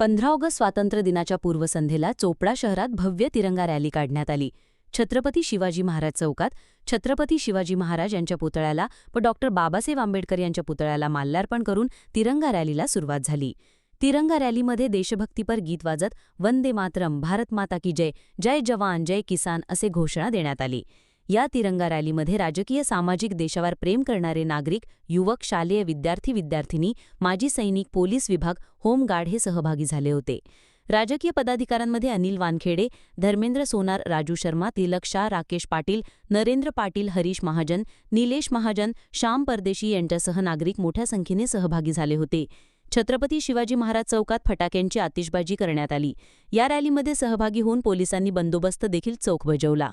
पंधरा ऑगस्ट स्वातंत्र्य दिनाच्या पूर्वसंध्येला चोपडा शहरात भव्य तिरंगा रॅली काढण्यात आली. छत्रपती शिवाजी महाराज चौकात छत्रपती शिवाजी महाराज यांच्या पुतळ्याला व डॉक्टर बाबासाहेब आंबेडकर यांच्या पुतळ्याला माल्यार्पण करून तिरंगा रॅलीला सुरुवात झाली. तिरंगा रॅलीमध्ये देशभक्तीपर गीत वाजत वंदे मातरम भारत माता की जय जय जवान जय किसान असे घोषणा देण्यात आली. या तिरंगा रॅलीमध्ये राजकीय सामाजिक देशावर प्रेम करणारे नागरिक युवक शालेय विद्यार्थी विद्यार्थिनी माजी सैनिक पोलीस विभाग होमगार्ड हे सहभागी झाले होते. राजकीय पदाधिकाऱ्यांमध्ये अनिल वानखेडे धर्मेंद्र सोनार राजू शर्मा तिलक शाह राकेश पाटील नरेंद्र पाटील हरीश महाजन निलेश महाजन श्याम परदेशी यांच्यासह नागरिक मोठ्या संख्येने सहभागी झाले होते. छत्रपती शिवाजी महाराज चौकात फटाक्यांची आतिषबाजी करण्यात आली. या रॅलीमध्ये सहभागी होऊन पोलिसांनी बंदोबस्त देखील चोख बजावला.